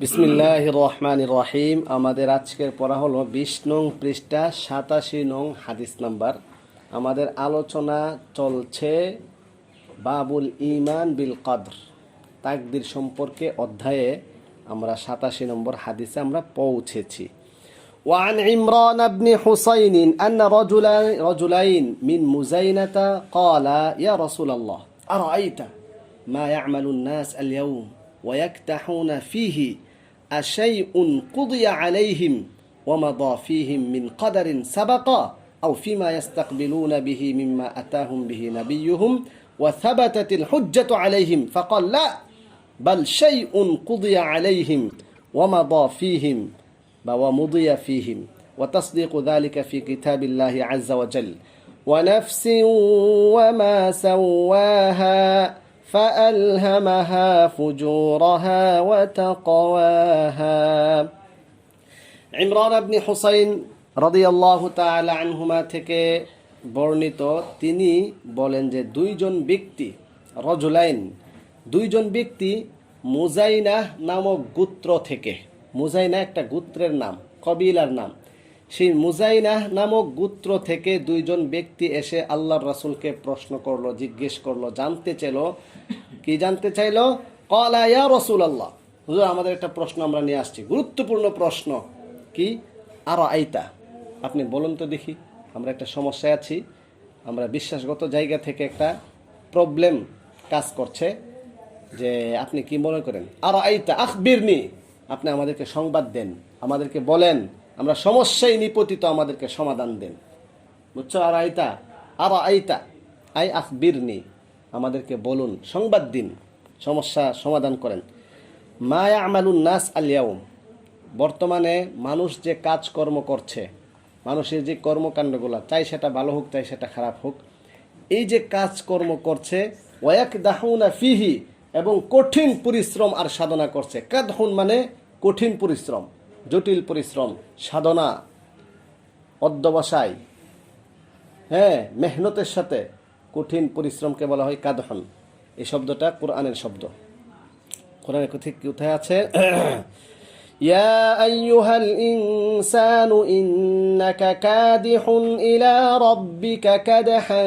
বিসমিল্লাহ রহমান রহিম আমাদের আজকের পড়া হলো বিশ নং পৃষ্ঠা সাতাশি নং হাদিস নাম্বার আমাদের আলোচনা চলছে বাবুল ইমান বিল কদর তাকদির সম্পর্কে অধ্যায়ে আমরা সাতাশি নম্বর হাদিসে আমরা পৌঁছেছি وعن عمران بن حسين أن رجلا رجلين من مزينة قال يا رسول الله أرأيت ما يعمل الناس اليوم ويكتحون فيه أشيء قضي عليهم ومضى فيهم من قدر سبق أو فيما يستقبلون به مما أتاهم به نبيهم وثبتت الحجة عليهم فقال لا بل شيء قضي عليهم ومضى فيهم ومضي فيهم. وتصديق ذلك في كتاب الله عز وجل. ونفس وما سواها فألهمها فجورها وتقواها ইমরান আবনি হুসাইন রদিয়াল্লাহু তাআলা আনহুমা থেকে বর্ণিত তিনি বলেন যে দুইজন ব্যক্তি রজুলাইন দুইজন ব্যক্তি মুজাইনা নামক গোত্র থেকে মুজাইনা একটা গোত্রের নাম কবিলার নাম সেই মুজাইনাহ নামক গোত্র থেকে দুইজন ব্যক্তি এসে আল্লাহর রাসূলকে প্রশ্ন করল, জিজ্ঞেস করল, জানতে চাইলো? কি জানতে চাইলো? কলা ইয়া রসুল আল্লাহ হুজুর, আমাদের একটা প্রশ্ন আমরা নিয়ে আসছি। গুরুত্বপূর্ণ প্রশ্ন কি? আর আইতা আপনি বলুন তো দেখি, আমরা একটা সমস্যায় আছি, আমরা বিশ্বাসগত জায়গা থেকে একটা প্রবলেম কাজ করছে যে আপনি কি মনে করেন? আরও আইতা আখবিরনি। আপনি আমাদেরকে সংবাদ দেন, আমাদেরকে বলেন আমরা সমস্যায় নিপতিত আমাদেরকে সমাধান দেন। বুঝছ? আর আইতা আর আইতা, আই আখবিরনি, আমাদেরকে বলুন, সংবাদ দিন, সমস্যা সমাধান করেন। মায়া আমালুন নাস আলিয়াউম বর্তমানে মানুষ যে কাজকর্ম করছে, মানুষের যে কর্মকাণ্ডগুলো, চাই সেটা ভালো হোক, চাই সেটা খারাপ হোক, এই যে কাজকর্ম করছে, ওয়াক দাহুনা ফিহি, এবং কঠিন পরিশ্রম আর সাধনা করছে। কাদহুন মানে কঠিন পরিশ্রম। জটিল পরিশ্রম সাধনা অধ্যবসায় হ্যাঁ মেহনতের সাথে কঠিন পরিশ্রমকে বলা হয় কাদহন এই শব্দটা কোরআনের শব্দ কোরআনের ঠিক কোথায় আছে يا أيها الإنسان إنك كادح إلى ربك كدحا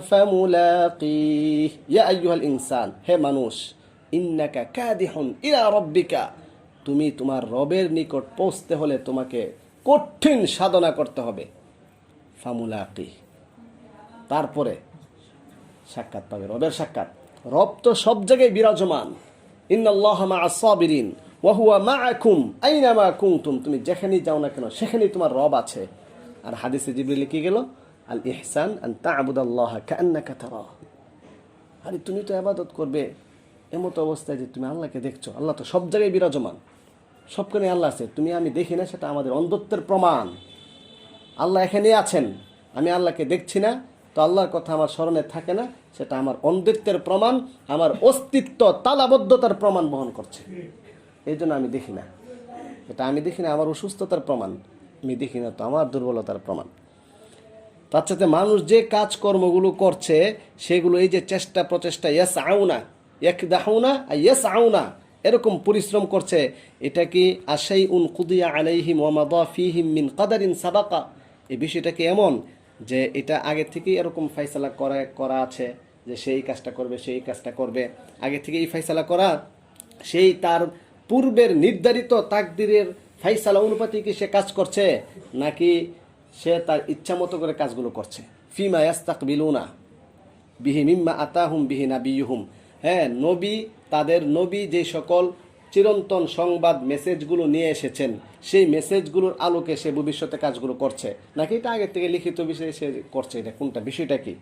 فملاقيه يا أيها الإنسان হে মানুষ إنك كادح إلى ربك তুমি তোমার রবের নিকট পৌঁছতে হলে তোমাকে কঠিন সাধনা করতে হবে। ফামুলাকি। তারপরে সাক্ষাৎ পাবে, রবের সাক্ষাৎ। রব তো সব জায়গায় বিরাজমান। ইন্নাল্লাহ মা আসাবিরিন ওয়াহুয়া মা আকুম আইনামা কুমতুম তুমি যেখানেই যাও না কেন, সেখানেই তোমার রব আছে। আর হাদিসে জিবরিল কি গেল? আল ইহসান আন তা'বুদাল্লাহ কান্নাকা তারা। আরে তুমি তো আবাদত করবে, এমতো অবস্থায় যে তুমি আল্লাহকে দেখছ। আল্লাহ তো সব জায়গায় বিরাজমান। সবখানে আল্লাহ আছে। তুমি আমি দেখি না, সেটা আমাদের অন্ধত্বের প্রমাণ। আল্লাহ এখানেই আছেন। আমি আল্লাহকে দেখছি না, তো আল্লাহর কথা আমার স্মরণে থাকে না, সেটা আমার অন্ধত্বের প্রমাণ, আমার অস্তিত্ব, তালাবদ্ধতার প্রমাণ বহন করছে। এই জন্য আমি দেখি না। এটা আমি দেখি না, আমার অসুস্থতার প্রমাণ। আমি দেখি না, তো আমার দুর্বলতার প্রমাণ। তার সাথে মানুষ যে কাজকর্মগুলো করছে, সেগুলো এই যে চেষ্টা প্রচেষ্টা ইয়াস আউনা এক দাহাউনা আর ইয়াস আউনা এরকম পরিশ্রম করছে, এটা কি আশাই উন কুদিয়া আলাইহিম ওয়ামাদা ফিহিম মিন কাদারিন সাবাকা? এই বিষয়টা কি এমন যে এটা আগে থেকেই এরকম ফাইসালা করা করা আছে যে সেই কাজটা করবে সেই কাজটা করবে? আগে থেকে এই ফাইসালা করা, সেই তার পূর্বের নির্ধারিত তাকদিরের ফাইসালা অনুপাতে কি সে কাজ করছে, নাকি সে তার ইচ্ছা মতো করে কাজগুলো করছে? ফিমা ইয়াস্তাক বিলুনা বিহি মিম্মা আতাহুম বিহি নাবিয়ুহুম। হ্যাঁ নবী, তাদের নবী যে সকল চিরন্তন সংবাদ মেসেজগুলো নিয়ে এসেছেন, সেই মেসেজগুলোর আলোকে সে ভবিষ্যতে কাজগুলো করছে। নাকি এটা আগে থেকে লিখিত বিষয়ে সে করছে? এটা কোনটা? বিষয়টা কি?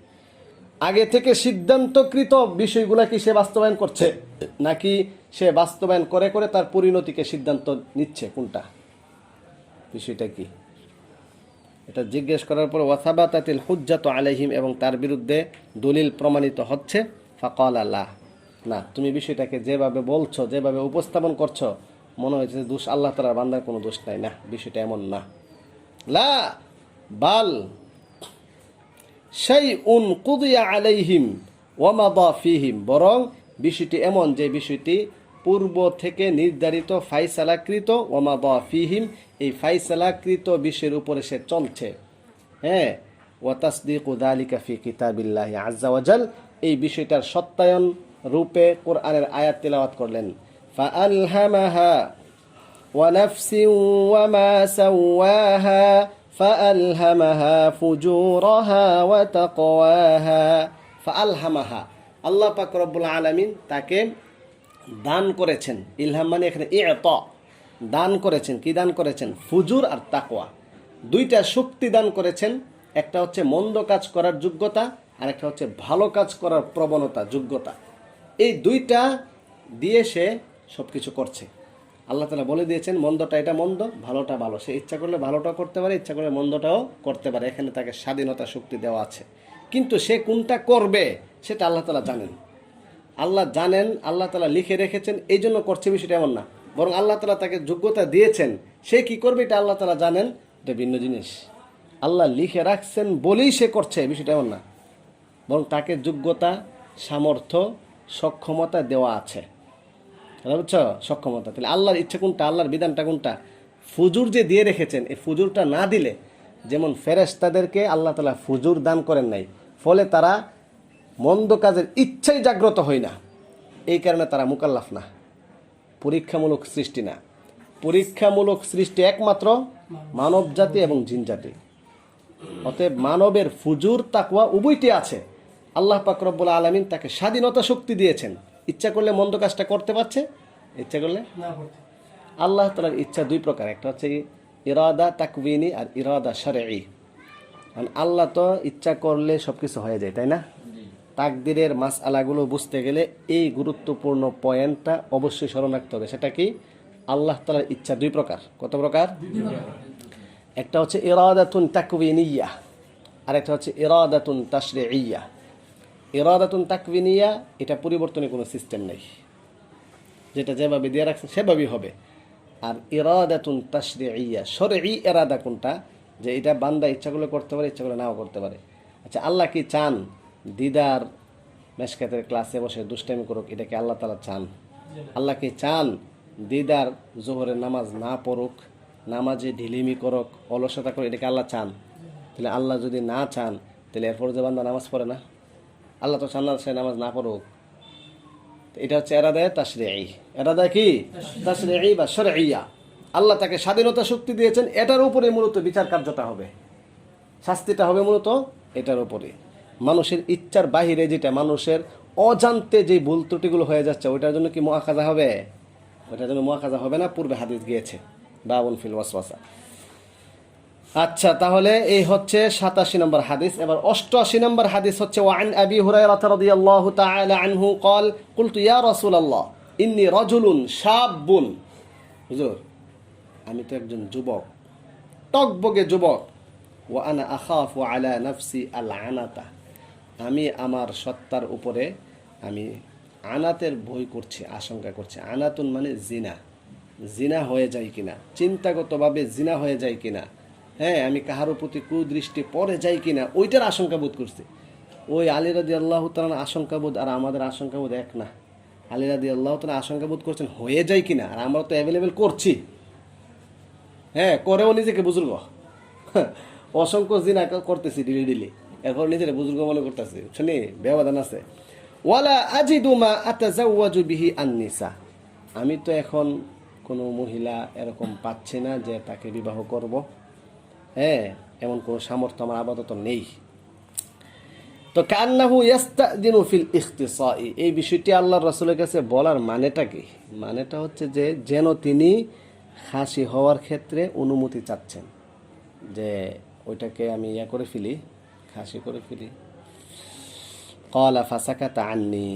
আগে থেকে সিদ্ধান্তকৃত বিষয়গুলা কি সে বাস্তবায়ন করছে? নাকি সে বাস্তবায়ন করে করে তার পরিণতিকে সিদ্ধান্ত নিচ্ছে? কোনটা? বিষয়টা কি? এটা জিজ্ঞেস করার পর, ওয়াসাবাতাতিল হুজ্জাত আলাইহিম এবং তার বিরুদ্ধে দলিল প্রমাণিত হচ্ছে। ফাকাল আল্লাহ না, তুমি বিষয়টাকে যেভাবে বলছো, যেভাবে উপস্থাপন করছ, মনে হয়েছে যে দোষ আল্লাহ তালার বান্দার কোনো দোষ নাই। না, বিষয়টা এমন না। লা বাল সেই উন কুদিয়া আলাইহিম ওয়ামাদা ফিহিম, বরং বিষয়টি এমন যে বিষয়টি পূর্ব থেকে নির্ধারিত ফাইসালাকৃত ওমা বা ফিহিম, এই ফাইসালাকৃত বিষয়ের উপরে সে চলছে। হ্যাঁ ওয়াতাসদিক উদালিকা ফি কিতাবিল্লাহ আজ্জাওয়াজাল এই বিষয়টার সত্যায়ন রূপে কোরআনের আয়াত তেলাওয়াত করলেন ফাআলহামাহা ونفس وما سواها فألهمها فجورها وتقواها فألهمها আল্লাহ পাক রব্বুল আলামিন তাকে দান করেছেন ইলহাম মানে এখানে ইয়ত দান করেছেন কি দান করেছেন ফুজুর আর তাকওয়া দুইটা শক্তি দান করেছেন একটা হচ্ছে মন্দ কাজ করার যোগ্যতা আর একটা হচ্ছে ভালো কাজ করার প্রবণতা যোগ্যতা এই দুইটা দিয়ে সে সব কিছু করছে। আল্লাহ তালা বলে দিয়েছেন, মন্দটা এটা মন্দ, ভালোটা ভালো। সে ইচ্ছা করলে ভালোটা করতে পারে, ইচ্ছা করলে মন্দটাও করতে পারে। এখানে তাকে স্বাধীনতা শক্তি দেওয়া আছে। কিন্তু সে কোনটা করবে, সেটা আল্লাহ তালা জানেন। আল্লাহ জানেন, আল্লাহ তালা লিখে রেখেছেন এই জন্য করছে বিষয়টা এমন না। বরং আল্লাহ তালা তাকে যোগ্যতা দিয়েছেন। সে কি করবে এটা আল্লাহ তালা জানেন, এটা ভিন্ন জিনিস। আল্লাহ লিখে রাখছেন বলেই সে করছে, বিষয়টা এমন না। বরং তাকে যোগ্যতা, সামর্থ্য সক্ষমতা দেওয়া আছে। বুঝছ? সক্ষমতা। তাহলে আল্লাহর ইচ্ছা কোনটা? আল্লাহর বিধানটা কোনটা? ফুজুর যে দিয়ে রেখেছেন, এই ফুজুরটা না দিলে যেমন ফেরেশতাদেরকে আল্লাহ তালা ফুজুর দান করেন নাই, ফলে তারা মন্দ কাজের ইচ্ছাই জাগ্রত হয় না। এই কারণে তারা মুকাল্লাফ না। পরীক্ষামূলক সৃষ্টি না। পরীক্ষামূলক সৃষ্টি একমাত্র মানব জাতি এবং জিন জাতি অতএব মানবের ফুজুর তাকুয়া উভয়টি আছে। আল্লাহ পাকরব্বুল আলমিন তাকে স্বাধীনতা শক্তি দিয়েছেন। ইচ্ছা করলে মন্দ কাজটা করতে পারছে? ইচ্ছা করলে? আল্লাহ তালার ইচ্ছা দুই প্রকার। একটা হচ্ছে ইরাদা তাকবিনী আর ইরাদা সারেই কারণ আল্লাহ তো ইচ্ছা করলে সব কিছু হয়ে যায় তাই না? তাকদিরের মাস আলাগুলো বুঝতে গেলে এই গুরুত্বপূর্ণ পয়েন্টটা অবশ্যই স্মরণ রাখতে হবে। সেটা কি? আল্লাহ তালার ইচ্ছা দুই প্রকার। কত প্রকার? একটা হচ্ছে ইরাদাতুন তাকবিনিয়া আর একটা হচ্ছে ইরাদাতুন তাসরে ইয়া ইরাদাতুন তাকবিনিয়া এটা পরিবর্তনের কোনো সিস্টেম নেই। যেটা যেভাবে দিয়ে রাখছেন, সেভাবেই হবে। আর ইরাদাতুন তাসরে ইয়া সরে ই এরাদা কোনটা? যে এটা বান্দা ইচ্ছা করলে করতে পারে, ইচ্ছা করলে নাও করতে পারে। আচ্ছা আল্লাহ কি চান? দিদার মেশকাতের ক্লাসে বসে দুষ্টামি করুক এটাকে আল্লাহ তালা চান? আল্লাহ কি চান? দিদার জোহরের নামাজ না পড়ুক, নামাজে ঢিলিমি করুক, অলসতা করে এটাকে আল্লাহ চান? তাহলে আল্লাহ যদি না চান, তাহলে এরপর যে বান্দা নামাজ পড়ে না। আল্লাহ তো চান না সে নামাজ না পড়ুক। এটা হচ্ছে এরাদায় তাসরে এরাদা কি? তাসরে বা সরে ইয়া আল্লাহ তাকে স্বাধীনতা শক্তি দিয়েছেন, এটার উপরে মূলত বিচার কার্যটা হবে। শাস্তিটা হবে মূলত এটার উপরে। মানুষের ইচ্ছার বাহিরে যেটা, মানুষের অজান্তে যে ভুল ত্রুটিগুলো হয়ে যাচ্ছে, ওইটার জন্য কি মোয়াখাজা হবে? ওইটার জন্য মোয়াখাজা হবে না? পূর্বে হাদিস গিয়েছে। বাবুল ফিল ওয়াসওয়াসা। আচ্ছা তাহলে এই হচ্ছে সাতাশি নম্বর হাদিস। এবার অষ্টআশি নম্বর হাদিস হচ্ছে, ওয়ান আবি হুরাইরাহ রাদিয়াল্লাহু তাআলা আনহু কল কুলতু ইয়া রাসূলুল্লাহ, ইন্নি রজুলুন শাবুন হুজুর, আমি তো একজন যুবক, টকবগে যুবক। ওয়া আনা আখাফু আলা নাফসি আল আনাতা আমি আমার সত্তার উপরে, আমি আনাতের ভয় করছি, আশঙ্কা করছি। আনাতুন মানে জিনা। জিনা হয়ে যায় কিনা? চিন্তাগতভাবে জিনা হয়ে যায় কিনা? হ্যাঁ আমি কাহারও প্রতি কুদৃষ্টি পরে যাই কিনা, ওইটার আশঙ্কা বোধ করছি। ওই আলী রাদি আল্লাহ তালার আশঙ্কাবোধ আর আমাদের আশঙ্কাবোধ এক না। আলী রাদি আল্লাহ তালা আশঙ্কাবোধ করছেন, হয়ে যায় কিনা? আর আমরা তো অ্যাভেলেবেল করছি। হ্যাঁ করেও নিজেকে বুজুর্গ। অসংখ্য দিন করতেছি ডিলি ডিলি এখন নিজের বুজুর্গ মনে করতেছি, শুনি, ব্যবধান আছে। ওয়ালা আজিদুমা আতাজাওয়াজু বিহি আননিসা। আমি তো এখন কোনো মহিলা এরকম পাচ্ছি না যে তাকে বিবাহ করব। হ্যাঁ এমন কোনো সামর্থ্য আমার আপাতত নেই। তো কান্নাহু ইয়াস্তাদিনু ফিল ইখতিসাই, এই বিষয়টি আল্লাহ রসুলের কাছে বলার মানেটা কি? মানেটা হচ্ছে যে, যেন তিনি খাসি হওয়ার ক্ষেত্রে অনুমতি চাচ্ছেন। যে, ওইটাকে আমি ইয়া করে ফেলি খাসি করে ফেলি। কলা ফাসাকাতা আননি,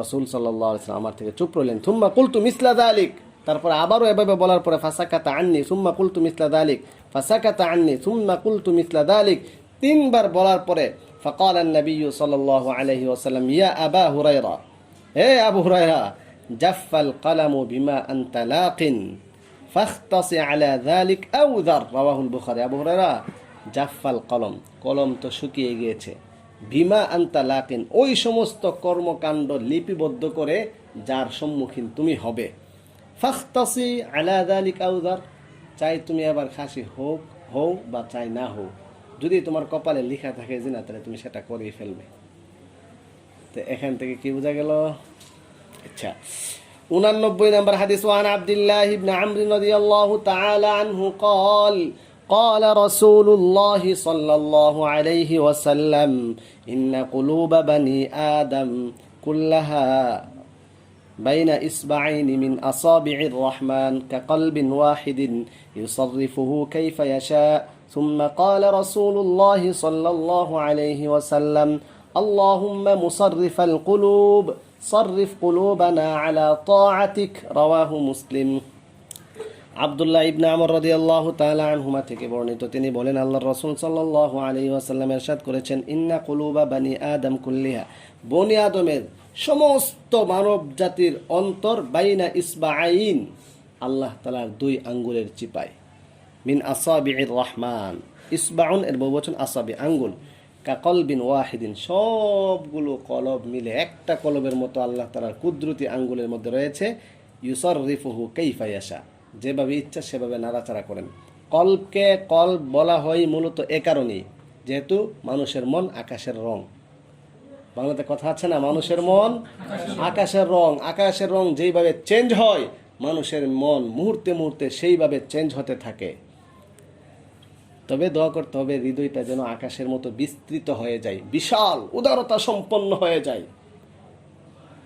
রসুল সাল্লাহ আমার থেকে চুপ রইলেন। থুম্মা কুলতু মিসলা দালিক তারপর আবারও এভাবে বলার পরে ফাসাকাতা আননি সুম্মা কুলতু মিসলা দালিক ফাসাকাতা আননি, সুম্মা কুলতু মিসলা দালিক। তিনবার বলার পরে ফকাল নবী সাল্লাহ আলহি ওসাল্লাম ইয়া আবা হুরাইরা হে আবু হুরাইরা জাফাল কালামু বিমা আন্তা লাকিন, ফাখতাসি আলা যালিক আউ যার রাওয়াহুল বুখারী। আবু হুরায়রা জাফাল কলম কলম তো শুকিয়ে গিয়েছে। বিমা আন্তা লাকিন, ওই সমস্ত কর্মকাণ্ড লিপিবদ্ধ করে যার সম্মুখীন তুমি হবে। ফাখতাসি আলা যালিক আউ চাই তুমি আবার খাসি হোক হও বা চাই না হও যদি তোমার কপালে লেখা থাকে জিনা তাহলে তুমি সেটা করেই ফেলবে তো এখান থেকে কি বোঝা গেল আচ্ছা উনানব্বই নম্বর হাদিস ওয়ান আব্দুল্লাহ ইবনে আমর রাদিয়াল্লাহু তাআলা আনহু قال قال رسول الله صلى الله عليه وسلم إن قلوب بني آدم كلها بين إصبعين من أصابع الرحمن كقلب واحد يصرفه كيف يشاء ثم قال رسول الله صلى الله عليه وسلم اللهم مصرف القلوب صرف قلوبنا على طاعتك رواه مسلم আবদুল্লাহ ইবনে আমর রাদিয়াল্লাহু তাআলা আনহুমা থেকে বর্ণিত তিনি বলেন আল্লাহর রাসূল সাল্লাল্লাহু আলাইহি ওয়াসাল্লাম ইরশাদ করেছেন ইন্না কুলুবা বানি আদম কুল্লিহা বনি আদমের সমস্ত মানব জাতির অন্তর বাইনা ইসবাআইন আল্লাহ তাআলার দুই আঙ্গুলের চিপায়। মিন আসাবির রহমান। ইসবাউন এর বহুবচন আসাবি আঙ্গুল। কাকল বিন ওয়াহিদিন। সবগুলো কলব মিলে একটা কলবের মতো আল্লাহ তালার কুদরতি আঙ্গুলের মধ্যে রয়েছে। ইউসর রিফুহু কেইফাইয়াশা যেভাবে ইচ্ছা সেভাবে নাড়াচাড়া করেন। কল্পকে কল্প বলা হয় মূলত এ কারণেই, যেহেতু মানুষের মন আকাশের রং। বাংলাতে কথা আছে না, মানুষের মন, আকাশের রং। আকাশের রং যেইভাবে চেঞ্জ হয়, মানুষের মন মুহূর্তে মুহূর্তে সেইভাবে চেঞ্জ হতে থাকে। তবে দোয়া করতে হবে, হৃদয়টা যেন আকাশের মতো বিস্তৃত হয়ে যায়, বিশাল উদারতা সম্পন্ন হয়ে যায়।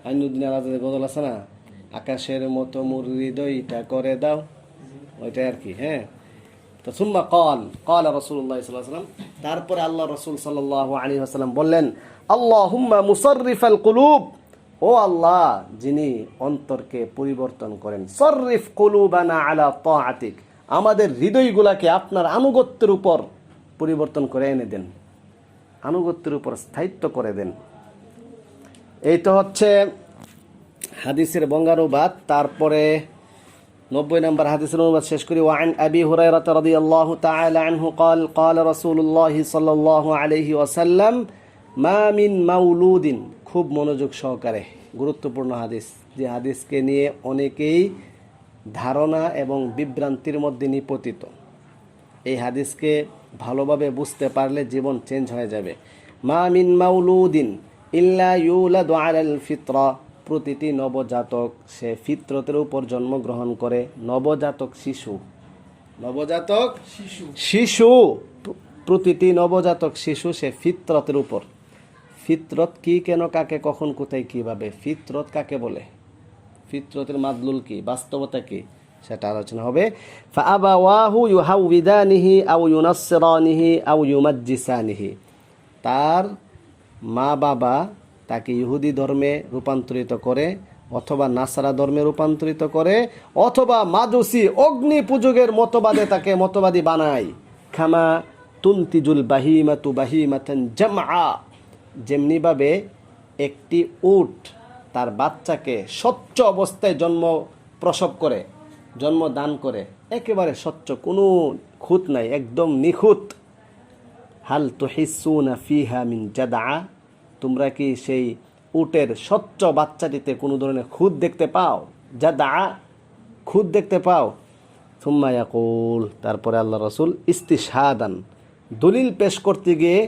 আইনুদ্দিন আলাদের গজল আছে না? আকাশের মতো মোর হৃদয়টা করে দাও। ওইটাই আর কি হ্যাঁ? তো সুম্মা কল কল রসুল্লাহ সাল্লাহ সাল্লাম তারপরে আল্লাহ রসুল সাল্লাহ আলী আসাল্লাম বললেন আল্লাহ হুম্মা মুসরিফাল কুলুব ও আল্লাহ যিনি অন্তরকে পরিবর্তন করেন সর্রিফ কুলুবানা আলা তাআতিক আমাদের হৃদয়গুলাকে আপনার আনুগত্যের উপর পরিবর্তন করে এনে দেন আনুগত্যের উপর স্থায়িত্ব করে দেন এই তো হচ্ছে হাদিসের বঙ্গানুবাদ তারপরে নব্বই নম্বর হাদিসের অনুবাদ শেষ করি ওয়ান আবি হুরায়রাত রাদিয়াল্লাহু তাআলা আনহু قال قال رسول الله صلى الله عليه وسلم মা মিন মাউলুদিন খুব মনোযোগ সহকারে। গুরুত্বপূর্ণ হাদিস। যে হাদিসকে নিয়ে অনেকেই ধারণা এবং বিভ্রান্তির মধ্যে নিপতিত। এই হাদিসকে ভালোভাবে বুঝতে পারলে জীবন চেঞ্জ হয়ে যাবে। মা মিন মাউলুদিন ইল্লা ইউলাদু আলাল ফিতরা। প্রতিটি নবজাতক সে ফিতরতের উপর জন্মগ্রহণ করে নবজাতক শিশু। নবজাতক শিশু। প্র- প্রতিটি নবজাতক শিশু সে ফিতরতের উপর। ফিতরত কি কেন, কাকে, কখন, কোথায়, কীভাবে? ফিতরত কাকে বলে? ফিতরতের মাদলুল কি? বাস্তবতা কি? সেটা আলোচনা হবে। তার মা বাবা তাকে ইহুদি ধর্মে রূপান্তরিত করে অথবা নাসারা ধর্মে রূপান্তরিত করে অথবা মাজুসি অগ্নি পূজকের মতবাদে তাকে মতবাদী বানায়। খামা তুন্তিজুল বাহিমাতু বাহিমাতান জামআ। যেমনিভাবে একটি উট তার বাচ্চাকে স্বচ্ছ অবস্থায় জন্ম প্রসব করে, জন্ম দান করে, একেবারে স্বচ্ছ, কোনো খুঁত নাই, একদম নিখুঁত। হাল তো তুহিসুনা ফিহা মিন জাদা, তোমরা কি সেই উটের স্বচ্ছ বাচ্চাটিতে কোনো ধরনের খুদ দেখতে পাও? জাদা খুদ দেখতে পাও? সুম্মা ইয়াকুল, তারপরে আল্লাহ রসুল ইস্তিশাদান দলিল পেশ করতে গিয়ে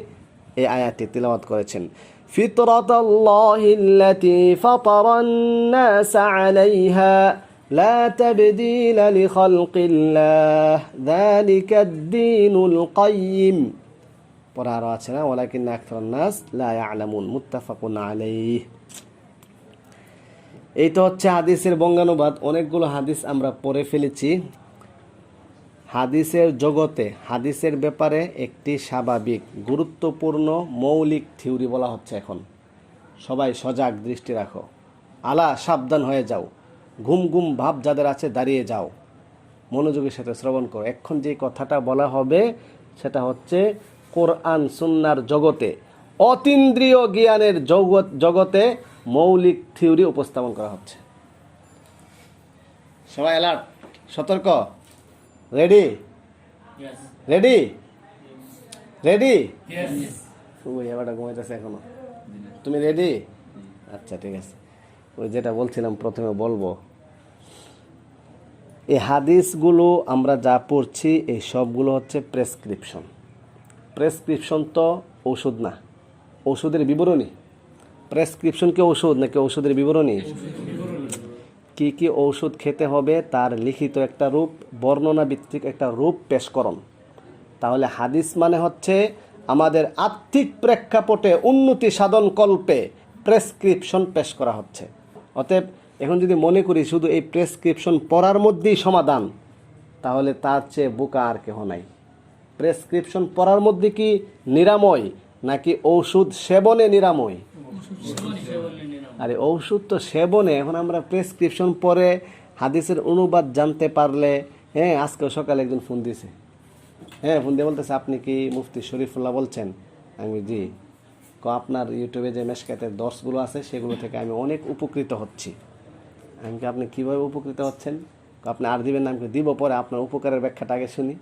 এই আয়াতটি তিলাওয়াত করেছেন فطرة الله التي فطر الناس عليها لا تبديل لخلق الله ذلك الدين القيم পরে আরও আছে না ওলাকিন আকথর নাস লা ইয়ালামুন মুত্তাফাকুন আলাইহ এই তো হচ্ছে হাদিসের বঙ্গানুবাদ অনেকগুলো হাদিস আমরা পড়ে ফেলেছি হাদিসের জগতে হাদিসের ব্যাপারে একটি স্বাভাবিক, গুরুত্বপূর্ণ মৌলিক থিওরি বলা হচ্ছে এখন। সবাই সজাগ দৃষ্টি রাখো। আলা, সাবধান হয়ে যাও। ঘুম ঘুম ভাব যাদের আছে দাঁড়িয়ে যাও। মনোযোগের সাথে শ্রবণ করো। এখন যে কথাটা বলা হবে, সেটা হচ্ছে কোরআন সুন্নার জগতে, অতীন্দ্রিয় জ্ঞানের জগৎ, জগতে মৌলিক থিওরি উপস্থাপন করা হচ্ছে। সবাই অ্যালার্ট সতর্ক। রেডি রেডি রেডি ওই ঘুমাইতেছে এখনও। তুমি রেডি আচ্ছা ঠিক আছে। ওই যেটা বলছিলাম প্রথমে বলব। এই হাদিসগুলো আমরা যা পড়ছি এই সবগুলো হচ্ছে প্রেসক্রিপশন প্রেসক্রিপশন তো ওষুধ না। ওষুধের বিবরণী। প্রেসক্রিপশন কি ওষুধ নাকি ওষুধের বিবরণী? কি কি ঔষধ খেতে হবে তার লিখিত একটা রূপ বর্ণনা ভিত্তিক একটা রূপ পেশ পেশকরণ তাহলে হাদিস মানে হচ্ছে আমাদের আর্থিক প্রেক্ষাপটে উন্নতি সাধন কল্পে প্রেসক্রিপশন পেশ করা হচ্ছে। অতএব এখন যদি মনে করি শুধু এই প্রেসক্রিপশন পড়ার মধ্যেই সমাধান, তাহলে তার চেয়ে বোকা আর কেহ নাই। প্রেসক্রিপশন পড়ার মধ্যে কি নিরাময় নাকি ঔষধ সেবনে নিরাময়? আরে ঔষধ তো সেবনে, এখন আমরা প্রেসক্রিপশন পরে হাদিসের অনুবাদ জানতে পারলে হ্যাঁ আজকে সকালে একজন ফোন দিছে হ্যাঁ ফোন দিয়ে বলতেছে, আপনি কি মুফতি শরীফুল্লাহ বলছেন? আমি জি। ক আপনার ইউটিউবে যে মেশকাতের দর্শগুলো আছে, সেগুলো থেকে আমি অনেক উপকৃত হচ্ছি। আমি কি আপনি কীভাবে উপকৃত হচ্ছেন? আপনি আর দিবেন না, আমি দিব পরে, আপনার উপকারের ব্যাখ্যাটা আগে শুনি।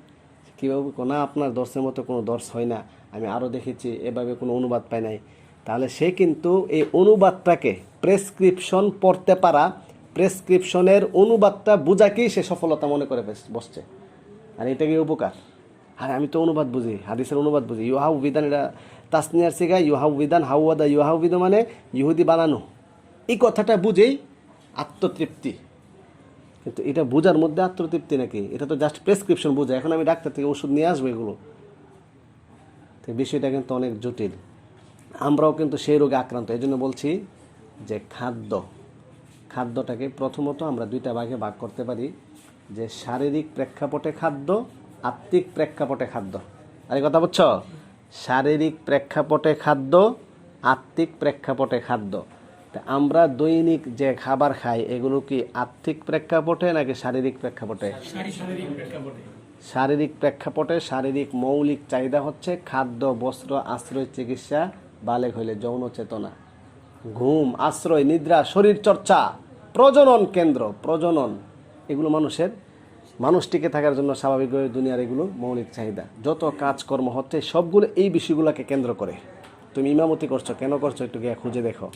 কীভাবে না, আপনার দর্শের মতো কোনো দর্শ হয় না। আমি আরও দেখেছি, এভাবে কোনো অনুবাদ পাই নাই। তাহলে সে কিন্তু এই অনুবাদটাকে প্রেসক্রিপশন পড়তে পারা প্রেসক্রিপশনের অনুবাদটা বুঝাকেই সে সফলতা মনে করে বসছে। আর এটা কি উপকার? আর আমি তো অনুবাদ বুঝি, হাদিসের অনুবাদ বুঝি। ইউহাউ বিধান এটা তাসনিয়ার সিগা, ইউহাউ বিধান হাউয়াদা, ইউহাউ বিধান মানে ইহুদি বানানো। এই কথাটা বুঝেই আত্মতৃপ্তি। কিন্তু এটা বোঝার মধ্যে আত্মতৃপ্তি নাকি? এটা তো জাস্ট প্রেসক্রিপশন বোঝা। এখন আমি ডাক্তার থেকে ওষুধ নিয়ে আসব এগুলো। তো বিষয়টা কিন্তু অনেক জটিল। আমরাও কিন্তু সেই রোগে আক্রান্ত। এই জন্য বলছি যে খাদ্য, খাদ্যটাকে প্রথমত আমরা দুইটা ভাগে ভাগ করতে পারি। যে শারীরিক প্রেক্ষাপটে খাদ্য, আত্মিক প্রেক্ষাপটে খাদ্য। আরে কথা বুঝছ শারীরিক প্রেক্ষাপটে খাদ্য, আত্মিক প্রেক্ষাপটে খাদ্য। তা আমরা দৈনিক যে খাবার খাই, এগুলো কি আর্থিক প্রেক্ষাপটে নাকি শারীরিক প্রেক্ষাপটে? শারীরিক প্রেক্ষাপটে, শারীরিক মৌলিক চাহিদা হচ্ছে খাদ্য, বস্ত্র, আশ্রয়, চিকিৎসা বালেক হইলে যৌন চেতনা, ঘুম, আশ্রয়, নিদ্রা, শরীর চর্চা, প্রজনন কেন্দ্র, প্রজনন। এগুলো মানুষের, মানুষ টিকে থাকার জন্য স্বাভাবিকভাবে দুনিয়ার এগুলো মৌলিক চাহিদা। যত কাজকর্ম হচ্ছে, সবগুলো এই বিষয়গুলোকে কেন্দ্র করে। তুমি ইমামতি করছ, কেন করছ একটু গিয়ে খুঁজে দেখো।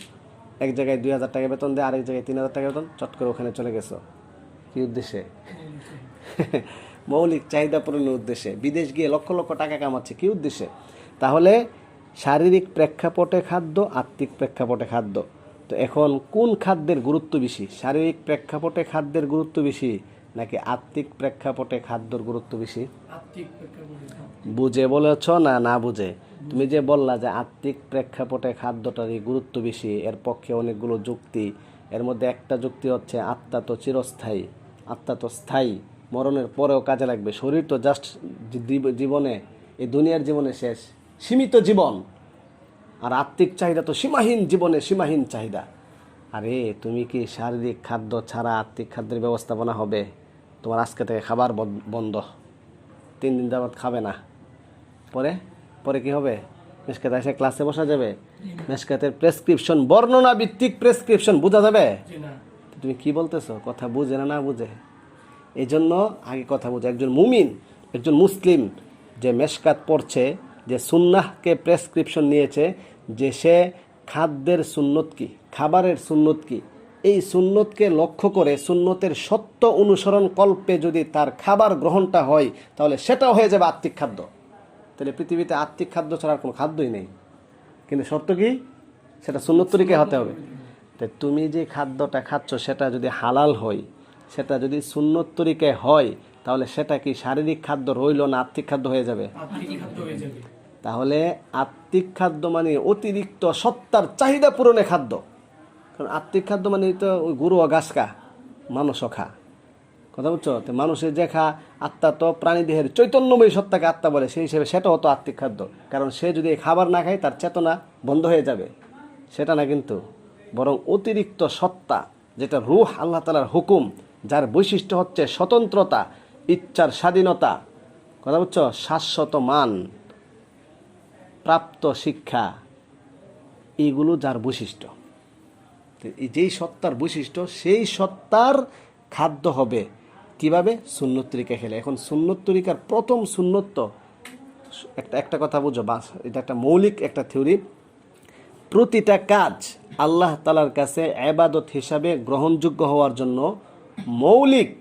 এক জায়গায় দুই হাজার টাকা বেতন দেয়, আরেক জায়গায় তিন হাজার টাকা বেতন, চট করে ওখানে চলে গেছো। কি উদ্দেশ্যে? মৌলিক চাহিদা পূরণের উদ্দেশ্যে। বিদেশ গিয়ে লক্ষ লক্ষ টাকা কামাচ্ছে, কি উদ্দেশ্যে? তাহলে শারীরিক প্রেক্ষাপটে খাদ্য আত্মিক প্রেক্ষাপটে খাদ্য। তো এখন কোন খাদ্যের গুরুত্ব বেশি? শারীরিক প্রেক্ষাপটে খাদ্যের গুরুত্ব বেশি নাকি আত্মিক প্রেক্ষাপটে খাদ্যর গুরুত্ব বেশি? বুঝে বলেছ না না বুঝে? তুমি যে বললা যে আত্মিক প্রেক্ষাপটে খাদ্যটারই গুরুত্ব বেশি এর পক্ষে অনেকগুলো যুক্তি এর মধ্যে একটা যুক্তি হচ্ছে আত্মা তো চিরস্থায়ী আত্মা তো স্থায়ী মরণের পরেও কাজে লাগবে। শরীর তো জাস্ট জীবনে এই দুনিয়ার জীবনে শেষ। সীমিত জীবন। আর আত্মিক চাহিদা তো সীমাহীন জীবনে সীমাহীন চাহিদা। আরে তুমি কি শারীরিক খাদ্য ছাড়া আত্মিক খাদ্যের ব্যবস্থাপনা হবে? তোমার আজকে থেকে খাবার বন- বন্ধ। তিন দিন যাবত খাবে না। পরে পরে কি হবে? মেসকাতে এসে ক্লাসে বসা যাবে? মেসকাতের প্রেসক্রিপশন বর্ণনা ভিত্তিক প্রেসক্রিপশন বোঝা যাবে? তুমি কি বলতেছো? কথা বুঝে না না বুঝে? এই জন্য আগে কথা বুঝে। একজন মুমিন একজন মুসলিম যে মেশকাত পড়ছে যে সুন্নাহকে প্রেসক্রিপশন নিয়েছে যে সে খাদ্যের সুন্নত কি, খাবারের সুন্নত কি, এই সুন্নতকে লক্ষ্য করে সুন্নতের সত্য অনুসরণ কল্পে যদি তার খাবার গ্রহণটা হয়, তাহলে সেটাও হয়ে যাবে আত্মিক খাদ্য। তাহলে পৃথিবীতে আত্মিক খাদ্য ছাড়া কোনো খাদ্যই নেই। কিন্তু শর্ত কি? সেটা সুন্নত তরিকে হতে হবে। তো তুমি যে খাদ্যটা খাচ্ছ, সেটা যদি হালাল হয়, সেটা যদি সুন্নত তরিকায় হয়, তাহলে সেটা কি শারীরিক খাদ্য রইল না আত্মিক খাদ্য হয়ে যাবে। তাহলে আত্মিক খাদ্য মানে অতিরিক্ত সত্তার চাহিদা পূরণে খাদ্য। কারণ আত্মিক খাদ্য মানে তো ওই গরু ঘাস খা খা। কথা বুঝছ? তো মানুষের যে খা, আত্মা তো প্রাণী দেহের চৈতন্যময়ী সত্তাকে আত্মা বলে, সেই হিসেবে সেটাও তো আত্মিক খাদ্য। কারণ সে যদি খাবার না খায়, তার চেতনা বন্ধ হয়ে যাবে। সেটা না কিন্তু, বরং অতিরিক্ত সত্তা, যেটা রুহ, আল্লাহ তালার হুকুম, যার বৈশিষ্ট্য হচ্ছে স্বতন্ত্রতা, ইচ্ছার স্বাধীনতা। কথা বুঝছ? শাশ্বত মান। প্রাপ্ত শিক্ষা এইগুলো যার বৈশিষ্ট্য। যেই সত্তার বৈশিষ্ট্য, সেই সত্তার খাদ্য হবে। কীভাবে? সুন্নত তরিকা খেলে। এখন সুন্নত তরিকার প্রথম সুন্নত, একটা একটা কথা বুঝো বাস, এটা একটা মৌলিক একটা থিওরি। প্রতিটা কাজ আল্লাহ তালার কাছে এবাদত হিসাবে গ্রহণযোগ্য হওয়ার জন্য মৌলিক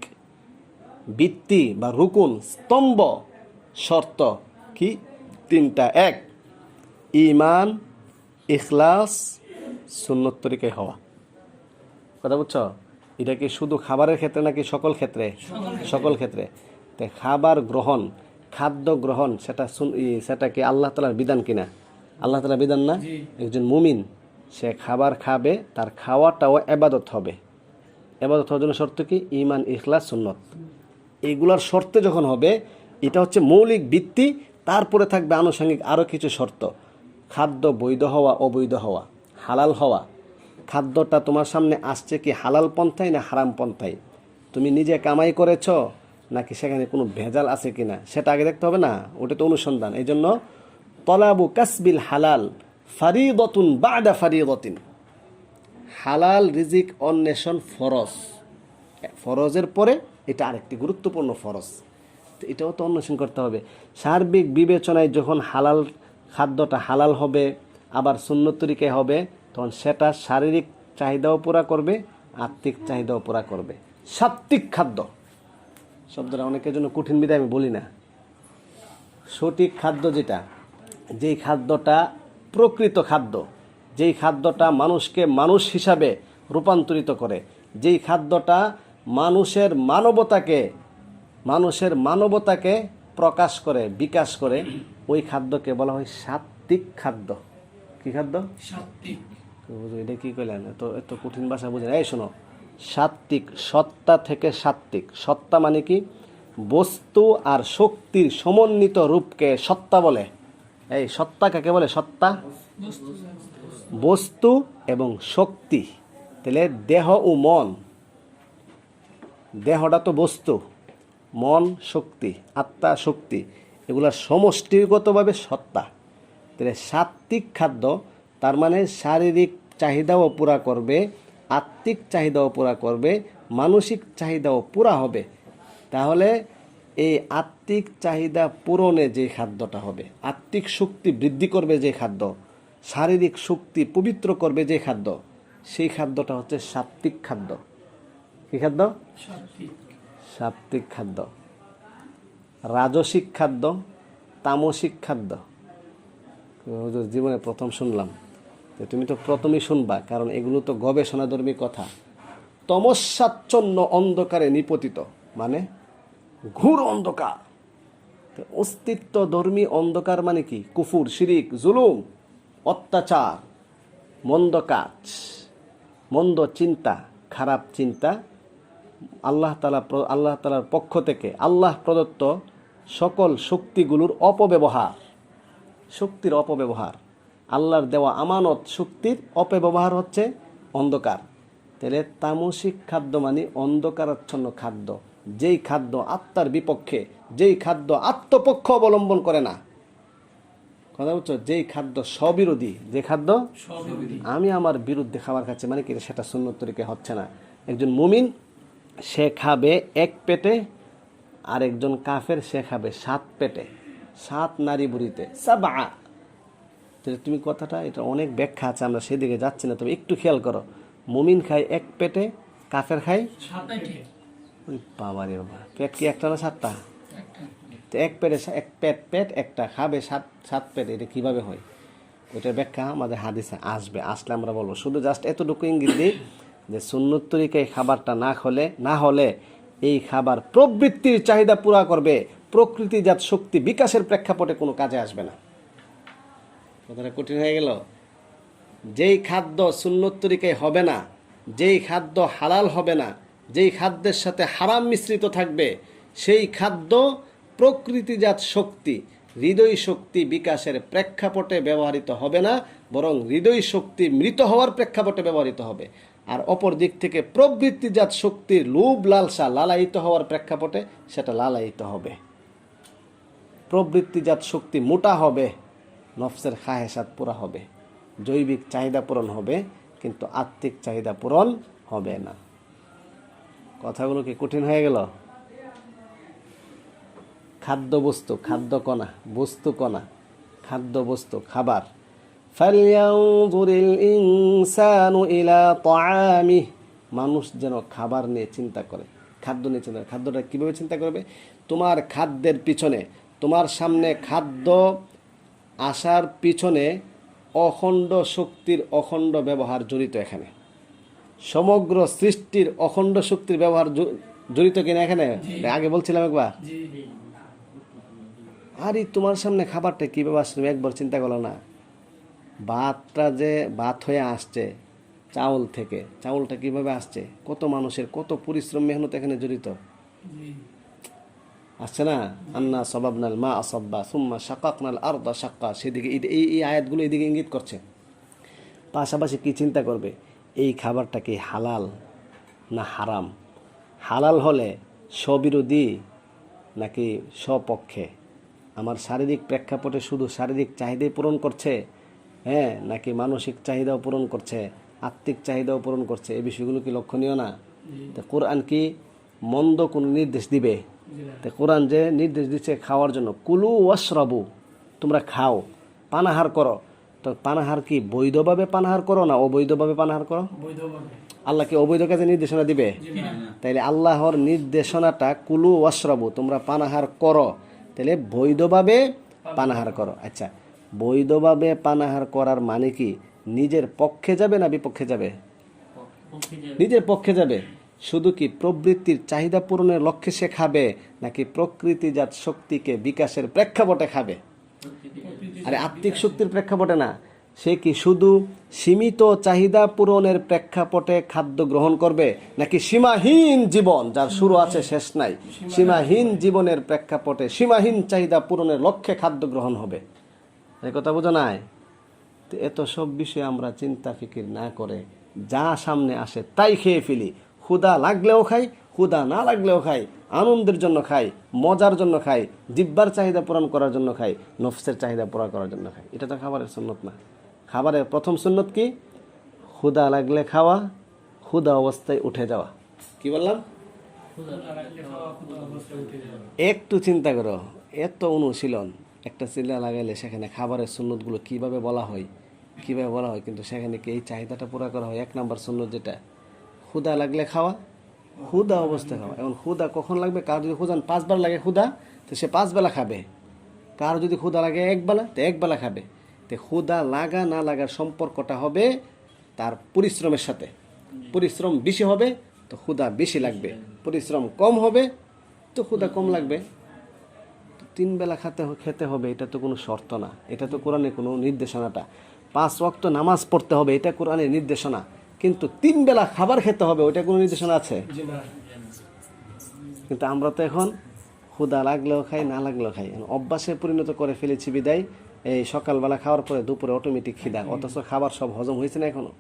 ভিত্তি বা রুকুন, স্তম্ভ শর্ত কি? তিনটা। এক ইমান ইখলাস সুন্নত তরিকায় হওয়া। কথা বুঝছ? এটা কি শুধু খাবারের ক্ষেত্রে নাকি সকল ক্ষেত্রে? সকল ক্ষেত্রে। তে খাবার গ্রহণ খাদ্য গ্রহণ সেটা সেটা কি আল্লাহ তালার বিধান কিনা? আল্লাহ তালার বিধান না? একজন মুমিন সে খাবার খাবে তার খাওয়াটাও এবাদত হবে। এবাদত হওয়ার জন্য শর্ত কি? ইমান ইখলাস সুন্নত। এগুলার শর্তে যখন হবে এটা হচ্ছে মৌলিক ভিত্তি তারপরে থাকবে আনুষঙ্গিক আরও কিছু শর্ত। খাদ্য বৈধ হওয়া, অবৈধ হওয়া, হালাল হওয়া, খাদ্যটা তোমার সামনে আসছে কি হালাল পন্থায় না হারাম পন্থায়? তুমি নিজে কামাই করেছ নাকি সেখানে কোনো ভেজাল আছে কি না সেটা আগে দেখতে হবে না, ওটা তো অনুসন্ধান। এই জন্য তলাবু কাসবিল হালাল ফারিদতুন বাদা ফারিদতিন। হালাল রিজিক অন্বেষণ ফরজ। ফরজের পরে এটা আরেকটি গুরুত্বপূর্ণ ফরজ। এটাও তো অন্বেষণ করতে হবে। সার্বিক বিবেচনায় যখন হালাল খাদ্যটা হালাল হবে, আবার সুন্নত তরিকায় হবে, তখন সেটা শারীরিক চাহিদাও পুরা করবে, আত্মিক চাহিদাও পুরা করবে। সাত্বিক খাদ্য। শব্দটা অনেকের জন্য কঠিন বিদায় আমি বলি না। সঠিক খাদ্য যেটা, যেই খাদ্যটা প্রকৃত খাদ্য, যেই খাদ্যটা মানুষকে মানুষ হিসাবে রূপান্তরিত করে, যেই খাদ্যটা মানুষের মানবতাকে মানুষের মানবতাকে প্রকাশ করে, বিকাশ করে ওই খাদ্যকে বলা হয় সাত্বিক খাদ্য। কি খাদ্য? সাত্বিক। বুঝো, এটা কি কইলেন? এত এত কঠিন ভাষা বুঝেন এই শোনো সাত্বিক সত্তা থেকে সাত্বিক। সত্তা মানে কি? বস্তু আর শক্তির সমন্বিত রূপকে সত্তা বলে। এই সত্তা কাকে বলে? সত্তা? বস্তু। বস্তু এবং শক্তি। তাহলে দেহ ও মন। দেহটা তো বস্তু। মন শক্তি আত্মা শক্তি। এগুলা সমষ্টিগতভাবে সত্তা। তাহলে সাত্বিক খাদ্য তার মানে শারীরিক চাহিদাও পুরা করবে আত্মিক চাহিদাও পুরা করবে মানসিক চাহিদাও পুরা হবে। তাহলে এই আত্মিক চাহিদা পূরণে যে খাদ্যটা হবে আত্মিক শক্তি বৃদ্ধি করবে যে খাদ্য শারীরিক শক্তি পবিত্র করবে যে খাদ্য সেই খাদ্যটা হচ্ছে সাত্বিক খাদ্য। কি খাদ্য? সাত্বিক সাত্বিক খাদ্য। রাজসিক খাদ্য, তামসিক খাদ্য। জীবনে প্রথম শুনলাম। তুমি তো প্রথমেই শুনবা, কারণ এগুলো তো গবেষণাধর্মী কথা। তমস্যাচ্ছন্ন অন্ধকারে নিপতিত মানে ঘুর অন্ধকার। অস্তিত্ব ধর্মী অন্ধকার মানে কি? কুফুর, শিরিক, জুলুম, অত্যাচার, মন্দ কাজ, মন্দ চিন্তা, খারাপ চিন্তা। আল্লাহ তালা আল্লাহ তালার পক্ষ থেকে, আল্লাহ প্রদত্ত সকল শক্তিগুলোর অপব্যবহার। শক্তির অপব্যবহার। আল্লাহর দেওয়া আমানত শক্তির অপব্যবহার হচ্ছে অন্ধকার। তাহলে তামসিক খাদ্য মানে অন্ধকারাচ্ছন্ন খাদ্য। যেই খাদ্য আত্মার বিপক্ষে যেই খাদ্য আত্মপক্ষ অবলম্বন করে না। কথা বলছো? যেই খাদ্য স্ববিরোধী যে খাদ্য? আমি আমার বিরুদ্ধে খাবার খাচ্ছি মানে কি? সেটা সুন্নত তরিকে হচ্ছে না। একজন মুমিন সে খাবে এক পেটে আর একজন কাফের সে খাবে সাত পেটে সাত নারী বুড়িতে। সাবা তাহলে তুমি কথাটা এটা অনেক ব্যাখ্যা আছে আমরা সেদিকে যাচ্ছি না তবে একটু খেয়াল করো। মুমিন খায় এক পেটে কাফের খায়? সাতাইটে ওই বাবা রে বাবা পেট কি একটা না সাতটা? তো এক পেটে এক পেট পেট একটা খাবে সাত সাত পেট এটা কীভাবে হয়? ওইটার ব্যাখ্যা আমাদের হাদিসে আসবে আসলে আমরা বলব। শুধু জাস্ট এতটুকু ইঙ্গিত দিই যে সুন্নত তরিকায় খাবারটা না হলে না হলে এই খাবার প্রবৃত্তির চাহিদা পুরা করবে। প্রকৃতিজাত শক্তি বিকাশের প্রেক্ষাপটে কোনো কাজে আসবে না। কথাটা কঠিন হয়ে গেল। যেই খাদ্য সুন্নত হবে না, যেই খাদ্য হালাল হবে না, যেই খাদ্যের সাথে হারাম মিশ্রিত থাকবে, সেই খাদ্য প্রকৃতিজাত শক্তি, হৃদয় শক্তি বিকাশের প্রেক্ষাপটে ব্যবহৃত হবে না, বরং হৃদয় শক্তি মৃত হওয়ার প্রেক্ষাপটে ব্যবহৃত হবে। আর অপর দিক থেকে প্রবৃত্তিজাত শক্তির লোভ, লালসা লালায়িত হওয়ার প্রেক্ষাপটে সেটা লালায়িত হবে। প্রবৃত্তিজাত শক্তি মোটা হবে, নফসের খাহেসাত পুরা হবে। জৈবিক চাহিদা পূরণ হবে, কিন্তু আত্মিক চাহিদা পূরণ হবে না। কথাগুলো কি কঠিন হয়ে গেল? খাদ্য বস্তু খাদ্য কণা বস্তু কণা খাদ্য বস্তু খাবার। ফালিয়ানজুরিল ইনসানু ইলা তাআমিহ মানুষ যেন খাবার নিয়ে চিন্তা করে খাদ্য নিয়ে চিন্তা করে। খাদ্যটা কীভাবে চিন্তা করবে? তোমার খাদ্যের পিছনে তোমার সামনে খাদ্য আসার পিছনে অখণ্ড শক্তির অখণ্ড ব্যবহার জড়িত এখানে। সমগ্র সৃষ্টির অখণ্ড শক্তির ব্যবহার জড়িত কিনা এখানে? আগে বলছিলাম একবার। আরে তোমার সামনে খাবারটা কীভাবে তুমি একবার চিন্তা করো না। ভাতটা যে ভাত হয়ে আসছে চাউল থেকে চাউলটা কীভাবে আসছে? কত মানুষের কত পরিশ্রম মেহনত এখানে জড়িত? আসছে না? আন্না সবাবনাল মা আসব্বা সুম্মা শাকাকনাল আরদা শাক্কা। সেদিকে এই- এই এই আয়াতগুলো এদিকে ইঙ্গিত করছে। পাশাপাশি কি চিন্তা করবে? এই খাবারটা কি হালাল না হারাম? হালাল হলে স্ববিরোধী নাকি স্বপক্ষে? আমার শারীরিক প্রেক্ষাপটে শুধু শারীরিক চাহিদাই পূরণ করছে হ্যাঁ নাকি মানসিক চাহিদাও পূরণ করছে আত্মিক চাহিদাও পূরণ করছে এই বিষয়গুলো কি লক্ষণীয় না? তো কোরআন কি মন্দ কোনো নির্দেশ দিবে? তো কোরআন যে নির্দেশ দিচ্ছে খাওয়ার জন্য কুলু ওয়াশরাবু তোমরা খাও পানাহার করো। তো পানাহার কি বৈধভাবে পানাহার করো না অবৈধভাবে পানাহার করো? আল্লাহ কি অবৈধ কাজে নির্দেশনা দিবে? তাইলে আল্লাহর নির্দেশনাটা কুলু ওয়াশরাবু তোমরা পানাহার করো তাহলে বৈধভাবে পানাহার করো। আচ্ছা বৈধভাবে পানাহার করার মানে কি? নিজের পক্ষে যাবে না বিপক্ষে যাবে? নিজের পক্ষে যাবে। শুধু কি প্রবৃত্তির চাহিদা পূরণের লক্ষ্যে সে খাবে, নাকি প্রকৃতিজাত শক্তিকে বিকাশের প্রেক্ষাপটে খাবে? আরে আত্মিক শক্তির প্রেক্ষাপটে না। সে কি শুধু সীমিত চাহিদা পূরণের প্রেক্ষাপটে খাদ্য গ্রহণ করবে, নাকি সীমাহীন জীবন, যার শুরু আছে শেষ নাই, সীমাহীন জীবনের প্রেক্ষাপটে সীমাহীন চাহিদা পূরণের লক্ষ্যে খাদ্য গ্রহণ হবে? এই কথা বোঝা নাই? তো এত সব বিষয়ে আমরা চিন্তা ফিকির না করে যা সামনে আসে তাই খেয়ে ফেলি। ক্ষুদা লাগলেও খাই ক্ষুদা না লাগলেও খাই আনন্দের জন্য খাই মজার জন্য খাই জিব্বার চাহিদা পূরণ করার জন্য খাই নফসের চাহিদা পূরণ করার জন্য খাই। এটা তো খাবারের সুন্নত না। খাবারের প্রথম সুন্নত কি? ক্ষুদা লাগলে খাওয়া ক্ষুদা অবস্থায় উঠে যাওয়া। কি বললাম? একটু চিন্তা করো এত অনুশীলন। একটা চিল্লা লাগাইলে সেখানে খাবারের সুন্নতগুলো কীভাবে বলা হয়, কীভাবে বলা হয়, কিন্তু সেখানে কি এই চাহিদাটা পুরো করা হয়? এক নাম্বার সুন্নত যেটা, ক্ষুদা লাগলে খাওয়া, ক্ষুদা অবস্থায় খাওয়া। এখন ক্ষুদা কখন লাগবে? কার যদি ক্ষুদা পাঁচবার লাগে ক্ষুদা, তো সে পাঁচ বেলা খাবে। কার যদি ক্ষুদা লাগে এক বেলা তো এক বেলা খাবে। তো ক্ষুদা লাগা না লাগার সম্পর্কটা হবে তার পরিশ্রমের সাথে। পরিশ্রম বেশি হবে, তো ক্ষুদা বেশি লাগবে। পরিশ্রম কম হবে, তো ক্ষুদা কম লাগবে। তিন বেলা খেতে খেতে হবে এটা তো কোনো শর্ত না। এটা তো কোরআনের কোনো নির্দেশনাটা। পাঁচ ওয়াক্ত নামাজ পড়তে হবে এটা কোরআনের নির্দেশনা। কিন্তু তিন বেলা খাবার খেতে হবে ওইটা কোনো নির্দেশনা আছে? কিন্তু আমরা তো এখন ক্ষুদা লাগলেও খাই না লাগলেও খাই। অভ্যাসে পরিণত করে ফেলেছি বিদায় এই সকালবেলা খাওয়ার পরে দুপুরে অটোমেটিক খিদা অথচ খাবার সব হজম হয়েছে না এখনও।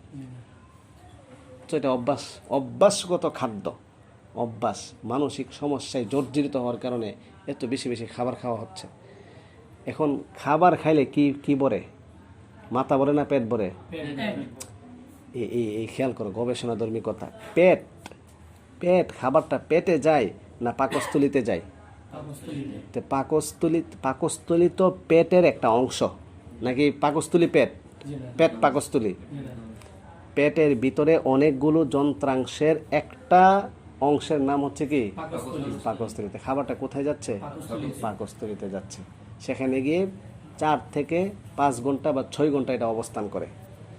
তো এটা অভ্যাস অভ্যাসগত খাদ্য অভ্যাস। মানসিক সমস্যায় জর্জরিত হওয়ার কারণে এত বেশি বেশি খাবার খাওয়া হচ্ছে। এখন খাবার খাইলে কি কি বরে? মাথা ভরে না পেট ভরে এই এই এই খেয়াল করো গবেষণাধর্মী কথা। পেট পেট খাবারটা পেটে যায় না পাকস্থলিতে যায়? তো পাকস্থলি পাকস্থলি তো পেটের একটা অংশ। নাকি পাকস্থলি পেট? পেট পাকস্থলি। পেটের ভিতরে অনেকগুলো যন্ত্রাংশের একটা অংশের নাম হচ্ছে কি? পাকস্থলী। পাকস্থলীতে। খাবারটা কোথায় যাচ্ছে? পাকস্থলী। পাকস্থলীতে যাচ্ছে। সেখানে গিয়ে চার থেকে পাঁচ ঘণ্টা বা ছয় ঘণ্টা এটা অবস্থান করে।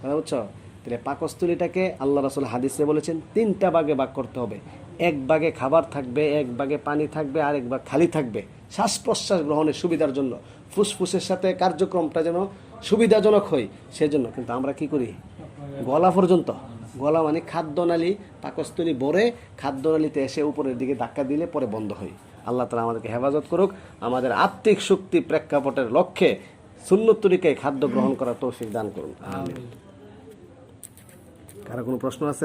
কথা বুঝছ? তাহলে পাকস্থলীটাকে আল্লাহ রাসুল হাদিসে বলেছেন তিনটা বাগে ভাগ করতে হবে। এক বাগে খাবার থাকবে এক বাগে পানি থাকবে আর এক ভাগ খালি থাকবে। শ্বাস প্রশ্বাস গ্রহণের সুবিধার জন্য। ফুসফুসের সাথে কার্যক্রমটা যেন সুবিধাজনক হয় সেজন্য। কিন্তু আমরা কি করি? গলা পর্যন্ত। গলা মানে খাদ্যনালী পাকস্থলী বরে খাদ্যনালীতে এসে উপরের দিকে ধাক্কা দিলে পরে বন্ধ হয়। আল্লাহ তালা আমাদেরকে হেফাজত করুক আমাদের আত্মিক শক্তি প্রেক্ষাপটের লক্ষ্যে সুন্নতরিকায় খাদ্য গ্রহণ করার তৌফিক দান করুন। কারও কোনো প্রশ্ন আছে?